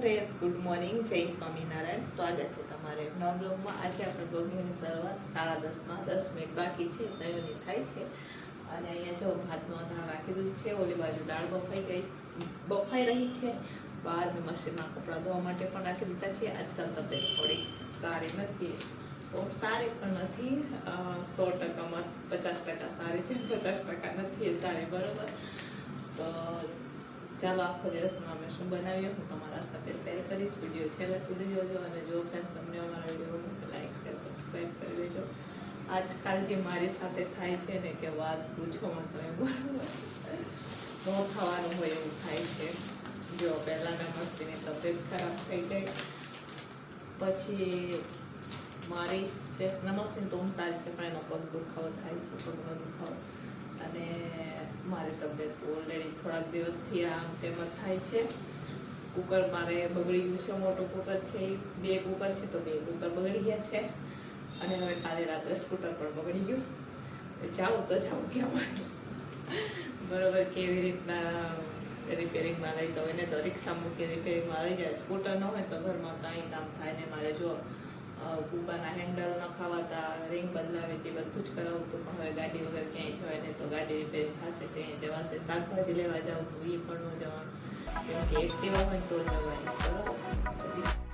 Friends, good morning. જય સ્વામિનારાયણ. સ્વાગત છે તમારે નવા બ્લોગમાં આજે આપણે બ્લોગિંગની શરૂઆત સાડા દસમાં. દસ મિનિટ બાકી છે દયોની થાય છે. અને અહીંયા જો ભાતનો ધાણ રાખી દીધું છે, ઓલી બાજુ દાળ બફાઈ ગઈ. બફાઈ રહી છે. બહાર મશીનમાં કપડાં ધોવા માટે પણ રાખી દીધા છે. આજકાલ તબિયત થોડી સારી નથી. તો સારી પણ નથી. સો ટકામાં પચાસ ટકા સારી છે પચાસ ટકા નથી સારી, બરોબર? તો ચાલો આખો દિવસમાં અમે શું બનાવીએ હું તમારા સાથે શેર કરીશ. વીડિયો છેલ્લે સુધી જોજો અને જો ફ્રેન્ડ તમને અમારા વીડિયો લાઈક શેર સબસ્ક્રાઈબ કરી દેજો. આજકાલ જે મારી સાથે થાય છે ને કે વાત પૂછો તમે, બરાબર? ન થવાનું હોય એવું થાય છે. જો પહેલાં મસ્તીની તબિયત ખરાબ થઈ ગઈ. પછી મારી નમસ્તી તો હું સારી છે, પણ એનો પગ દુખાવો થાય છે, પગનો દુખાવો. અને મારી તબિયત ઓલરેડી થોડાક દિવસથી આમ તેમ થાય છે. કુકર મારે બગડી ગયું છે, મોટું કુકર છે, બે કુકર છે તો બે કુકર બગડી ગયા છે. અને હવે કાલે રાત્રે સ્કૂટર પણ બગડી ગયું. જાઉં તો જાઉં ક્યાં બરોબર, કેવી રીતના રિપેરિંગમાં લઈ જાઉં? એને તો રિક્ષા કે રિપેરિંગમાં લઈ જાય. સ્કૂટર ન હોય તો ઘરમાં કાંઈ કામ થાય ને મારે જો કૂકરના હેન્ડલ નખાવાતા રિંગ બદલાવી તે બધું જ કરાવતું હતું પણ હવે ગાડી વગર ક્યાંય જવાય નહીં. તો ગાડી રિપેરિંગ થશે ત્યાં જવાશે, શાકભાજી લેવા જાવ તો એ પણ ન જવાનું કેમ કે એક્ટિવા હોય તો જવાય. બરાબર?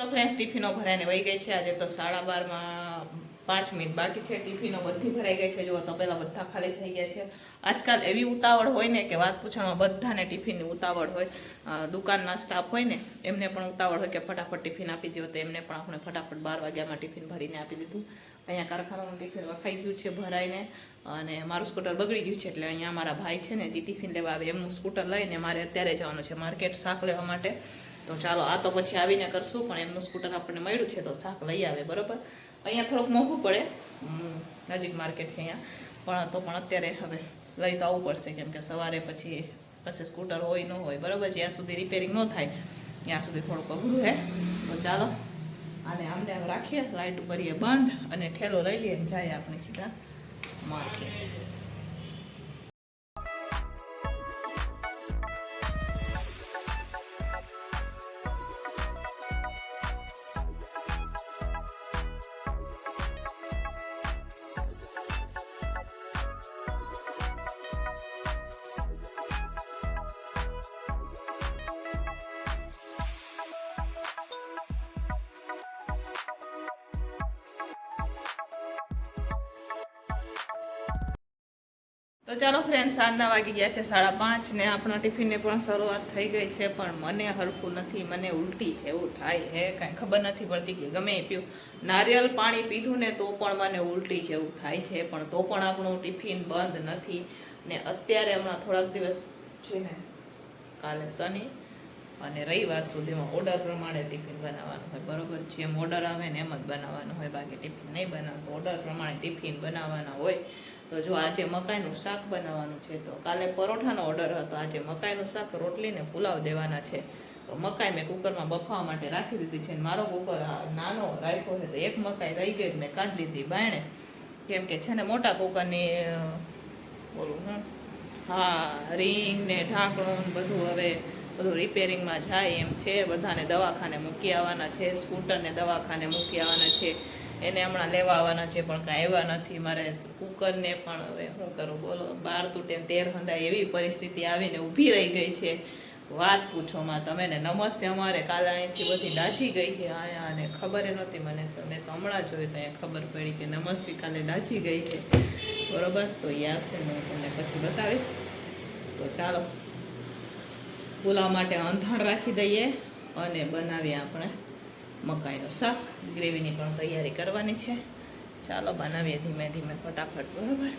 ચાલો ફ્રેન્ડ્સ ટિફિનો ભરાઈને વહી ગઈ છે. આજે તો સાડા બારમાં પાંચ મિનિટ બાકી છે. ટિફિનો બધી ભરાઈ ગઈ છે. જુઓ તો પહેલાં બધા ખાલી થઈ ગયા છે. આજકાલ એવી ઉતાવળ હોય ને કે વાત પૂછવામાં બધાને ટિફિનની ઉતાવળ હોય. દુકાનના સ્ટાફ હોય ને, એમને પણ ઉતાવળ હોય કે ફટાફટ ટિફિન આપી દો તો એમને પણ આપણે ફટાફટ બાર વાગ્યામાં ટિફિન ભરીને આપી દીધું. અહીંયા કારખાનાનું ટિફિન વખાઈ ગયું છે ભરાઈને અને મારું સ્કૂટર બગડી ગયું છે એટલે અહીંયા મારા ભાઈ છે ને, જે ટિફિન લેવા આવે એમનું સ્કૂટર લઈને મારે અત્યારે જવાનું છે માર્કેટ શાક લેવા માટે. તો ચાલો, આ તો પછી આવીને કરશું, પણ એમનું સ્કૂટર આપણને મળ્યું છે તો શાક લઈ આવે, બરોબર? અહીંયા થોડુંક મોંઘું પડે. નજીક માર્કેટ છે અહીંયા. પણ તો પણ અત્યારે હવે લઈ તો આવવું પડશે, કેમ કે સવારે પછી પછી સ્કૂટર હોય, ન હોય, બરાબર? જ્યાં સુધી રિપેરિંગ ન થાય, ત્યાં સુધી થોડુંક અઘરું હે. તો ચાલો, આને આમને રાખીએ લાઇટ કરીએ બંધ અને ઠેલો લઈ લઈએ અને જાય આપણે સીધા માર્કેટ. તો ચાલો ફ્રેન્ડ સાંજના વાગી ગયા છે સાડા પાંચ ને આપણા ટિફિનને પણ શરૂઆત થઈ ગઈ છે, પણ મને હરખું નથી, મને ઉલટી છે એવું થાય હે, કાંઈ ખબર નથી પડતી કે ગમે એ પીવું. નારિયેળ પાણી પીધું ને તો પણ મને ઉલટી જેવું થાય છે, પણ તો પણ આપણું ટિફિન બંધ નથી. ને અત્યારે હમણાં થોડાક દિવસ છે ને, કાલે શનિ અને રવિવાર સુધીમાં ઓર્ડર પ્રમાણે ટિફિન બનાવવાનું હોય, બરોબર? જેમ ઓર્ડર આવે ને એમ જ બનાવવાનું હોય, બાકી ટિફિન નહીં બનાવતું. ઓર્ડર પ્રમાણે ટિફિન બનાવવાના હોય તો જો આજે મકાઈનું શાક બનાવવાનું છે, તો કાલે પરોઠાનો ઓર્ડર હતો. આજે મકાઈનું શાક રોટલીને પુલાવ દેવાના છે. તો મકાઈ મેં કુકરમાં બફાવા માટે રાખી દીધી છે મારો કુકર નાનો રાખ્યો છે, તો એક મકાઈ રહી ગઈ મેં કાઢી લીધી બાયણે. કેમ કે છે ને મોટા કુકરની બોલું, હું? હા રિંગ ને ઢાંકણું બધું હવે બધું રિપેરિંગમાં જાય એમ છે. બધાને દવાખાને મૂકી આવવાના છે, સ્કૂટરને દવાખાને મૂકી આવવાના છે. એને હમણાં લેવા આવવાના છે, પણ કાંઈ આવ્યા નથી. મારે કુકરને પણ હવે શું કરું? બોલો, બાર તૂટે તેર હંધાય એવી પરિસ્થિતિ આવીને ઊભી રહી ગઈ છે. વાત પૂછોમાં તમે ને, નમસ્તે અમારે. કાલે અહીંથી બધી દાજી ગઈ છે અહીંયા અને ખબર નહોતી મને. તો મેં તો હમણાં જોયું તો અહીંયા ખબર પડી કે નમસ્વી કાલે દાજી ગઈ છે. બરોબર? તો એ આવશે, હું તમને પછી બતાવીશ. તો ચાલો. પુલાવ માટે અંધાણ રાખી દઈએ અને બનાવીએ આપણે. મકાઈનું શાક, ગ્રેવીની પણ તૈયારી કરવાની છે. ચાલો બનાવીએ ધીમે ધીમે, ફટાફટ, બરાબર?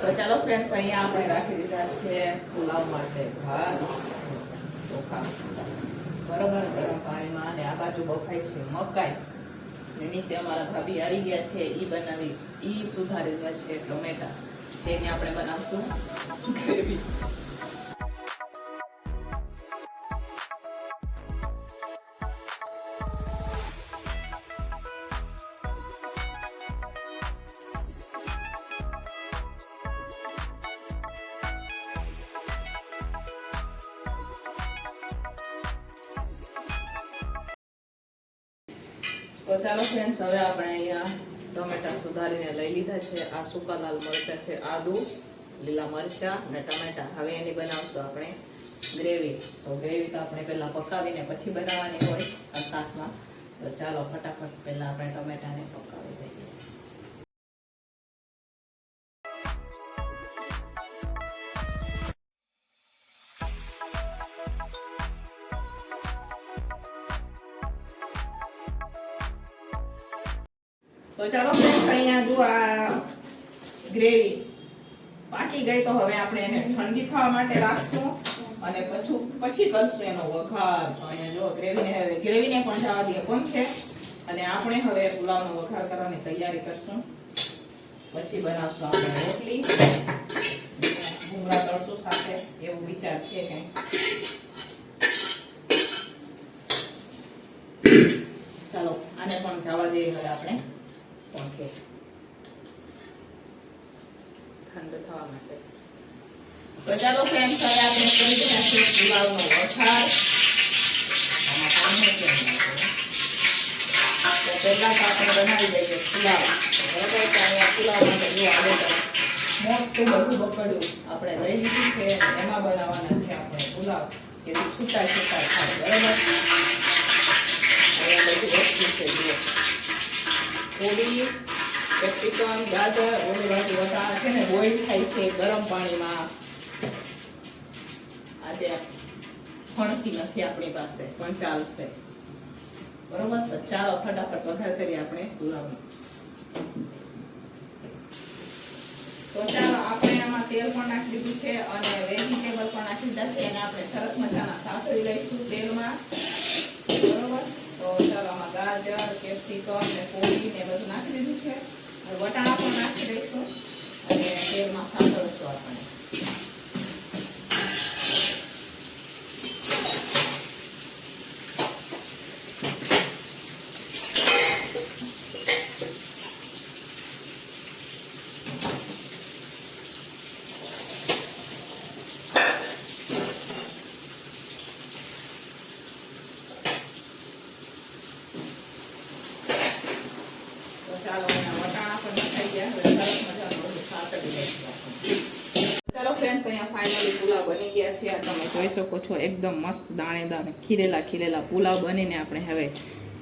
તો ચાલો ફ્રેન્ડ્સ અહીંયા આપણે રાખી દીધા છે પુલાવ માટે ભાત, ચોખા. બરોબર, ગરમ પાણીમાં અને આ બાજુ બફાય છે મકાઈ. ને નીચે અમારા ભાભી આવી ગયા છે એ બનાવી એ સુધારી રહ્યા છે ટોમેટા. તેને આપણે બનાવશું. ગ્રેવી. તો ચાલો ફ્રેન્ડ્સ હવે આપણે અહીંયા ટમેટા સુધારીને લઈ લીધા છે. આ સૂકા લાલ મરચાં છે, આદુ, લીલા મરચાં અને ટમેટા. હવે એની બનાવશું આપણે ગ્રેવી. તો ગ્રેવી તો આપણે પહેલાં પકાવીને પછી બનાવવાની હોય શાકમાં. તો ચાલો ફટાફટ પહેલાં આપણે ટમેટાને પકાવી દઈએ તો ચાલો ફ્રેન્ડ્સ અહીંયા જો આ ગ્રેવી પાકી ગઈ, તો હવે આપણે એને ઠંડી થવા માટે રાખશું અને પછી પછી કરશું એનો વઘાર. અહીંયા જો ગ્રેવીને ગ્રેવીને પણ જવા દઈએ પણ છે અને આપણે હવે પુલાવનો વઘાર કરવાની તૈયારી કરશું. પછી બનાવશું આપણે રોટલી. ભૂંગળા તળશું સાથે, એવું વિચાર છે કંઈ. ચાલો, આને પણ જવા દઈએ હવે આપણે. પંખે ઠંડુ થવા માટે. તો ચાલો ફ્રેન્ડ્સ હવે આપણે કરી રહ્યા છીએ પુલાવનો વઘાર આમાં પાણી? તો પહેલા તો આપણે બનાવી દઈએ પુલાવ. બરાબર તો અહીંયા પુલાવ માટે જો આવે તો મોટું બધું બકડ્યું આપણે લઈ લીધું છે એમાં બનાવવાના છે આપણે પુલાવ જેથી છૂટા છૂટા થાય. બરાબર? અહીંયા બધી વસ્તુ છે જુઓ. કોબી કેપ્સિકમ, ગાજર, ઓલી બાજુ વટાણા છે ને બોઈલ થાય છે ગરમ પાણીમાં. આજે ફણસી નથી આપણી પાસે, પણ ચાલશે. બરોબર? તો ચાલો, ફટાફટ વધારે કરીએ આપણે ગુલાબનું તો ચાલો, આપણે આમાં તેલ પણ નાખી દીધું છે અને વેજીટેબલ પણ નાખી દીધા છે. એને આપણે સરસ મજાના સાતળી લઈશું તેલમાં. બરોબર? તો ગાજર, કેપ્સિકમ ને કોબી ને બધું નાખી દીધું છે. વટાણા પણ નાખી દઈશું. અને તેલમાં સાંભળશું આપણે તો ચાલો અહીંયા વટાણા પણ નખાઈ ગયા હવે સરસ મજાનું બધું સાતળી લઈશું આપણે. ચાલો ફ્રેન્ડ્સ અહીંયા ફાઇનલી પુલાવ બની ગયા છે આ તમે જોઈ શકો છો. એકદમ મસ્ત દાણેદાર ખીરેલા ખીરેલા પુલાવ બનીને આપણે હવે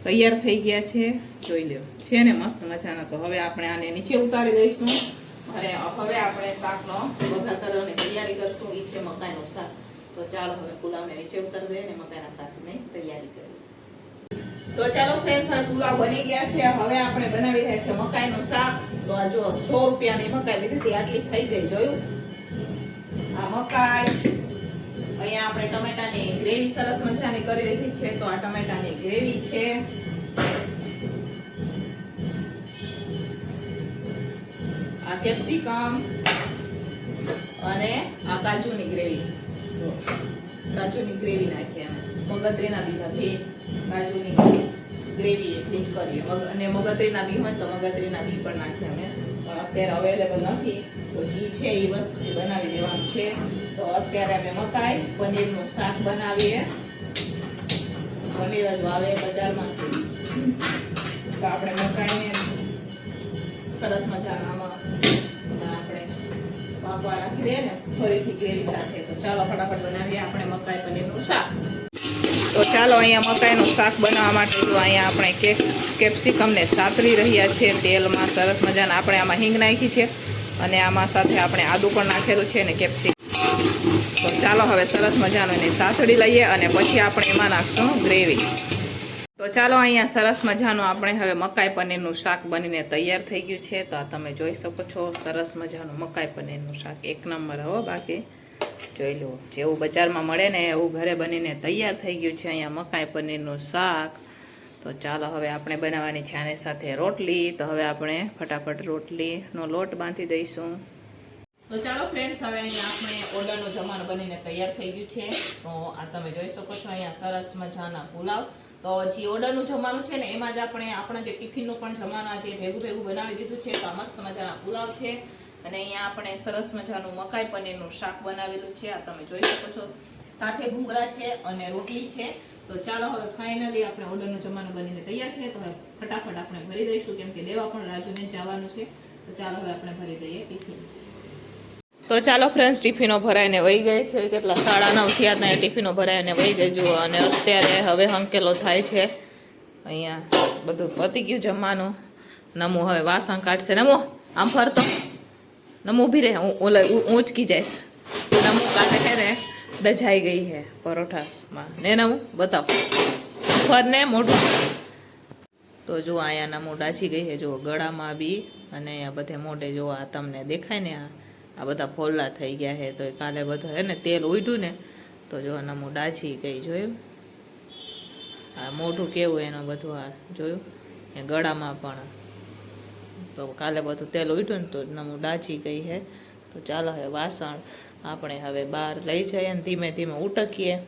તૈયાર થઈ ગયા છે. જોઈ લો છે ને મસ્ત મજાના. તો હવે આપણે આને નીચે ઉતારી દઈશું અને હવે આપણે શાકનો વઘાર કરવાની તૈયારી કરશું. એ છે મકાઈનું શાક. તો ચાલો હવે પુલાવને નીચે ઉતારી દઈએ અને મકાઈના શાકની તૈયારી કરીએ. તો ચાલો ફ્રેન્ડ્સ આ પુલાવ બની ગયા છે. હવે આપણે બનાવી રહ્યા છે મકાઈનું શાક. તો આ જો સો રૂપિયાની મકાઈ લીધી હતી. આટલી થઈ ગઈ. જોયું? આ મકાઈ. અહીંયા આપણે ટમેટાની ગ્રેવી સરસ મજાની કરી લીધી છે, તો આ ટમેટાની ગ્રેવી છે. આ કેપ્સિકમ અને આ કાજુની ગ્રેવી. કાજુની ગ્રેવી નાખીએ અમે. મગજરીના બી નથી કાજુની ગ્રેવી એટલી જ કરીએ. અને મગતરીના બી હોય તો મગતરીના બી પણ નાખીએ અમે. અત્યારે અવેલેબલ નથી. તો જે છે એ વસ્તુ બનાવી દેવાનું છે. તો અત્યારે અમે મકાઈ, પનીરનું શાક બનાવીએ. પનીર જ વાવે બજારમાંથી. તો આપણે મકાઈને સરસ મજાનામાં આપણે પાપા રાખી દઈએ ને, ફરીથી ગ્રેવી સાથે. તો ચાલો ફટાફટ બનાવીએ આપણે મકાઈ, પનીરનું શાક. તો ચાલો અહીંયા મકાઈનું શાક બનાવવા માટે જો અહીંયા આપણે કેક કેપ્સિકમને સાતરી રહ્યા છે. તેલમાં સરસ મજાના આપણે આમાં હિંગ નાખી છે. અને આમાં સાથે આપણે આદુ પણ નાખેલું છે ને કેપ્સિકમ તો ચાલો હવે સરસ મજાનું એને સાતડી લઈએ અને પછી આપણે એમાં નાખશું ગ્રેવી. તો ચાલો અહીંયા સરસ મજાનું આપણે હવે મકાઈ પનીરનું શાક બનીને તૈયાર થઈ ગયું છે. તો તમે જોઈ શકો છો, સરસ મજાનું મકાઈ પનીરનું શાક. એક નંબર હો બાકી. જોઈ લો, જેવું બજારમાં મળે ને એવું ઘરે બનીને તૈયાર થઈ ગયું છે અહીંયા મકાઈ પનીરનું શાક. તો ચાલો હવે આપણે બનાવવાની છે આની સાથે રોટલી. તો હવે આપણે ફટાફટ રોટલીનો લોટ બાંધી દઈશું. તો ચાલો ફ્રેન્ડ્સ હવે અહીંયા આપણે ઓર્ડરનો જમાનો બનીને તૈયાર થઈ ગયું છે. તો આ તમે જોઈ શકો છો અહીંયા સરસ મજાના પુલાવ. તો જે ઓર્ડરનું જમવાનું છે ને, એમાં જ આપણે આપણા જે ટિફિનનું પણ જમવાનું આજે ભેગું ભેગું બનાવી દીધું છે. તો આ મસ્ત મજાના પુલાવ છે. અને અહીંયા આપણે સરસ મજાનું મકાઈ પનીરનું શાક બનાવેલું છે. આ તમે જોઈ શકો છો. સાથે ભૂંગળા છે અને રોટલી છે. તો ચાલો હવે ફાઇનલી આપણે ઓર્ડરનું જમવાનું બનીને તૈયાર છે. તો હવે ફટાફટ આપણે ભરી દઈશું, કેમ કે દેવા પણ રાજુને જવાનું છે. તો ચાલો હવે આપણે ભરી દઈએ ટિફિન. તો ચાલો ફ્રેન્ડ્સ ટિફિનો ભરાઈને વહી ગઈ છે. કેટલા? સાડા નવ થયા ત્યાં ટિફિનો ભરાઈને વહી ગઈ. જુઓ, અને અત્યારે હવે હંકેલો થાય છે. અહીંયા બધું પતી ગયું જમવાનું. નમો હવે વાસણ કાઢશે. નમો, આમ ફરતો. નમો ઊભી રહે. હું ઓલા ઊંચકી જઈશ. નમો કાઢે છે ને, દજાઈ ગઈ છે પરોઠામાં. ને નમો, બતાવ. ફરને મોઢું. તો જો અહીંયા નમો ડાચી ગઈ છે. જો ગળામાં બી અને અહીંયા બધે મોઢે જો આ તમને દેખાય ને આ આ બધા ફોલ્લા થઈ ગયા છે. તો કાલે બધું હે ને તેલ ઉડ્યું ને તો જો નમો ડાચી ગઈ, જોયું? આ મોઢું કેવું એનું બધું આ, જોયું? એ ગળામાં પણ. તો કાલે બધું તેલ ઉડ્યું ને તો નમું ડાચી ગઈ છે. તો ચાલો હવે વાસણ આપણે હવે બહાર લઈ જઈએ ને ધીમે ધીમે ઉટકીએ.